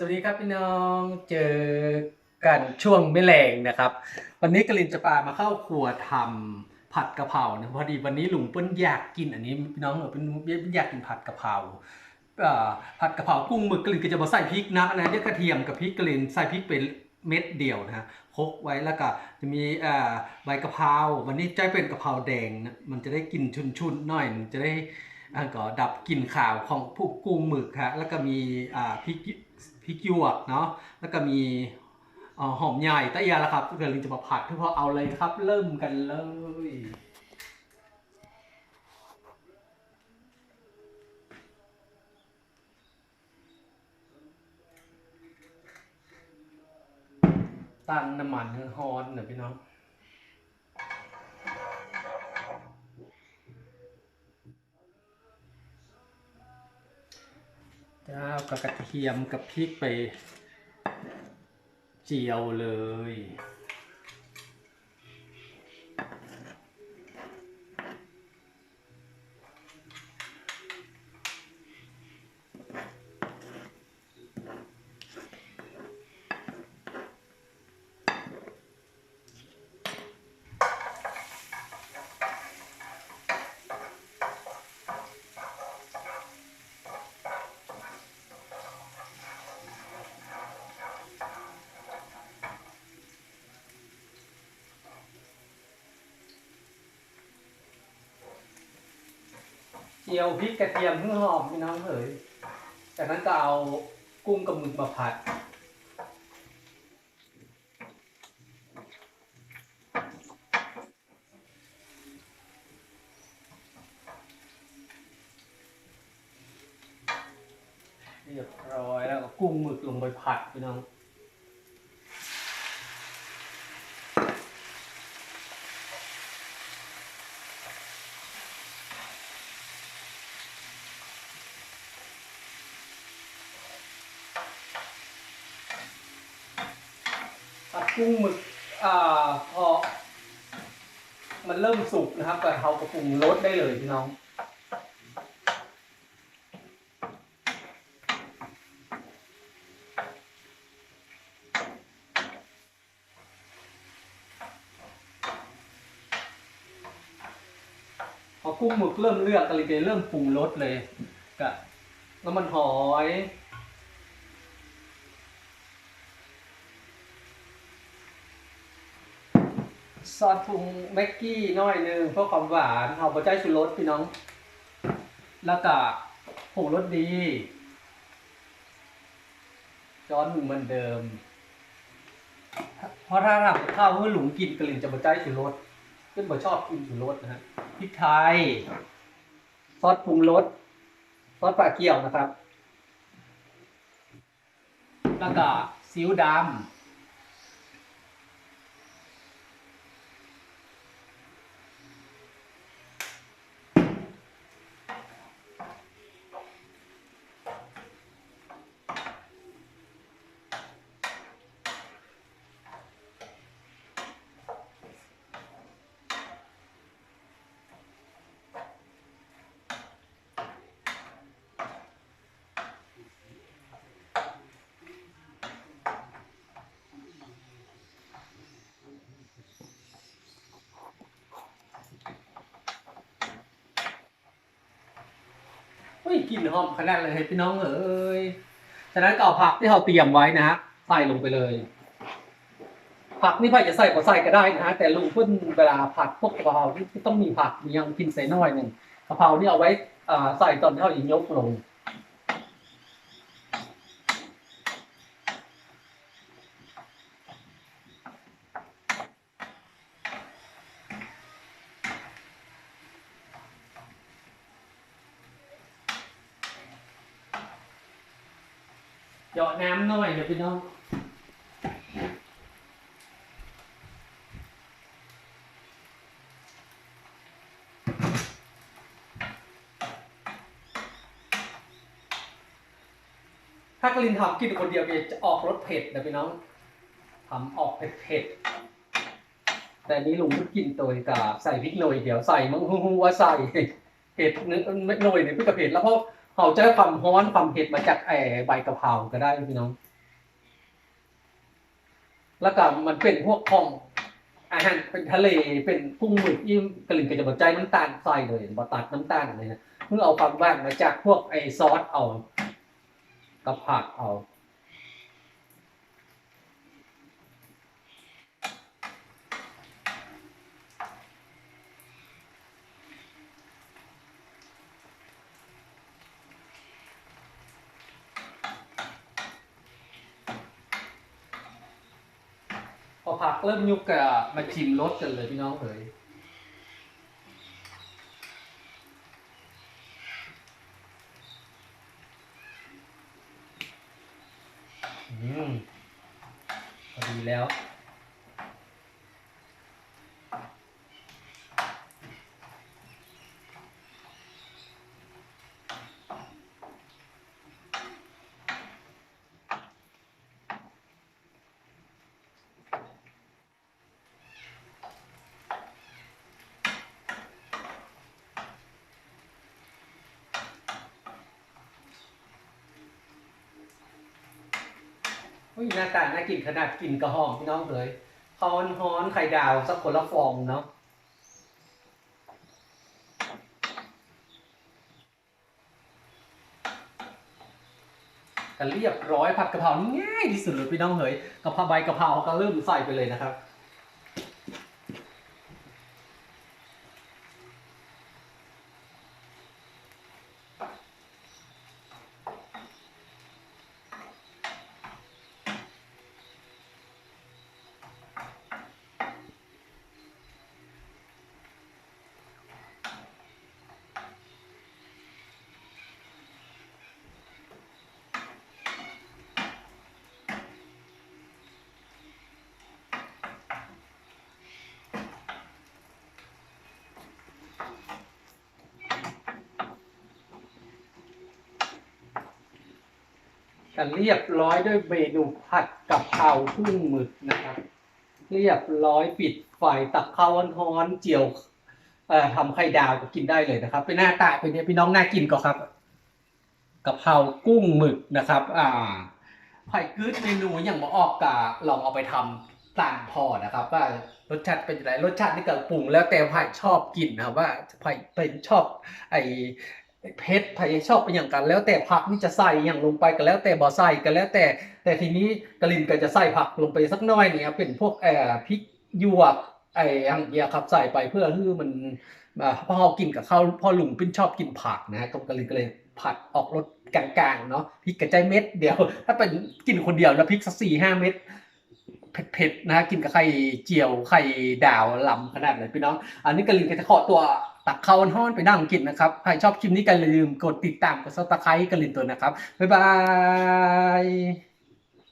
สวัสดีครับพี่น้องเจอกันช่วงไม่แรงนะครับ วันนี้กลินจะปามาเข้าครัวทำผัดกะเพรานะพอดีวันนี้ลุงเปิ้ลอยากกินอันนี้พี่น้องเออเป็นอยากกินผัดกะเพราผัดกะเพรากุ้งหมึกกลินก็จะมาใส่พริกนะนะเดี๋ยกระเทียมกับพริกกลินใส่พริกเป็นเม็ดเดียวนะฮะคกไว้แล้วก็จะมีใบกะเพราวันนี้ใจเป็นกะเพราแดงนะมันจะได้กลินชุนๆหน่อยมันจะได้ก็ดับกลิ่นข่าวของพวกกุ้งหมึกฮะแล้วก็มีพริก พริกหยวกเนาะแล้วก็มีอหอมใหญ่ตะยแล้วครับเดี๋ยวลิงจะมาผัดเพื่อเอาเลยครับ เริ่มกันเลยตั้งน้ำมันให้ฮอนเน่ยพี่น้อง กับกระเทียมกับพริกไป เจียวเลย จียวพริกกระเทียมเพื่อหอมพี่น้องเอ๋ยจากนั้นก็เอากุ้งกับหมึกมาผัด เรียบร้อยแล้วก็กุ้งหมึกลงไปผัดพี่น้อง กุ้งหมึกอ่าพอมันเริ่มสุกนะครับก็เราก็ปรุงรสได้เลยพี่น้องพอกุ้งหมึกเริ่มเลือกก็เลยจะเริ่มปรุงรสเลยกับน้ำมันหอย ซอสปรุงแม็กกี้น้อยหนึงเพื่อความหวานเอาไปใจชูรสพี่น้อง แล้วก็ผงรสดีช้อนหนึ่งเหมือนเดิม เพราะถ้าทำข้าวเพื่อหลุงกินกลิ่นจะมาใจชูรสขึ้นบ่ชอบกินชูรสนะฮะพริกไทย ซอสปรุงรสซอสปลาเกี๊ยวนะครับ แล้วก็ซีอิ๊วดำ กลิ่นหอมขนาดเลยพี่น้องเอ้ยฉะนั้นก็เอาผักที่เราเตรียมไว้นะฮะใส่ลงไปเลย ผักนี่ใครจะใส่ก็ใส่ก็ได้นะฮะแต่ลุงพุ่นเวลาผัดพวกกะเพราที่ต้องมีผักมียังกินใส่น้อยหนึ่งกะเพรานี่เอาไว้ใส่ตอนที่เรายิงยกลง เหยาะน้ำหน่อยเดี๋ยวพี่น้องถ้ากลินทำกินคนเดียวจะออกรสเผ็ดนะพี่น้องทำออกเผ็ดเผ็ดๆแต่นี้ลุงก็กินตัวกับใส่พริกหน่อยเดี๋ยวใส่มังฮูว่าใส่เผ็ดนึงหน่อยเนี่ยพี่กระเผ็ดแล้วเพราะ เขาจะความฮ้อนความเผ็ดมาจากไอ้ใบกะเพราก็ได้พี่น้อง แล้วก็มันเป็นพวกของอาหารเป็นทะเลเป็นกุ้งหมึกยิ่มกระลิ่นกระจะบใจน้ำตาลใส่เลยบตัดน้ำตาลอะไรนะเพื่อเอาความว่างมาจากพวกไอ้ซอสเอากระผักเอา ผักเริ่มยุกกะมาชิมรสกันเลยพี่น้องเอ๋ยอืมพอดีแล้ว อุ้ยหน้าตาน่ากินขนาดกินกระหองพี่น้องเลยฮอนฮอนไข่ดาวสักคนละฟองเนาะกันเรียบร้อยผัดกะเพราง่ายที่สุดเลยพี่น้องเฮ้ยกะเพราใบกะเพราก็เริ่มใส่ไปเลยนะครับ กันเรียบร้อยด้วยเมนูผัดกะเพราทุ่งหมึกนะครับ เรียบร้อยปิดไฟตักข้าวร้อนเจียวทำไข่ดาวก็กินได้เลยนะครับ เป็นหน้าตาเป็นเนี่ยพี่น้องน่ากินก็ครับกะเพรากุ้งหมึกนะครับ อ่าไผ่กึดเมนูอย่างมาออกกะลองเอาไปทำต่างพอนะครับ ว่ารสชาติเป็นยังไงรสชาตินี่ก็ปรุงแล้วแต่ไผ่ชอบกินนะครับว่าไผ่เป็นชอบไอ เพชรพยชอบเป็นอย่างกัน แล้วแต่ผักนี่จะใส่อย่างลงไปก็แล้วแต่บ่ใส่ก็แล้วแต่ แต่ทีนี้กลินก็จะใส่ผักลงไปสักหน้อยเนี่ยเป็นพวกเอ่อพริกหยวกไอ้อย่างเงี้ยครับใส่ไปเพื่อให้มันพอเรากินกับข้าวพ่อลุงเป็นชอบกินผักนะฮะก็กลินก็เลยผัดออกรสกลางๆเนาะพริกกระจายเม็ดเดียว ถ้าเป็นกินคนเดียวแล้วพริกสักสี่ห้าเม็ดเผ็ดๆนะฮะกินกับไข่เจียวไข่ดาวลำขนาดไหนพี่น้อง อันนี้กลินก็จะขอตัว ตักข้าห้อนไปนั่งกินนะครับ ใครชอบคลิปนี้ก็อย่าลืมกดติดตามกดซับสไครต์กันลินตัวนะครับ บ๊ายบาย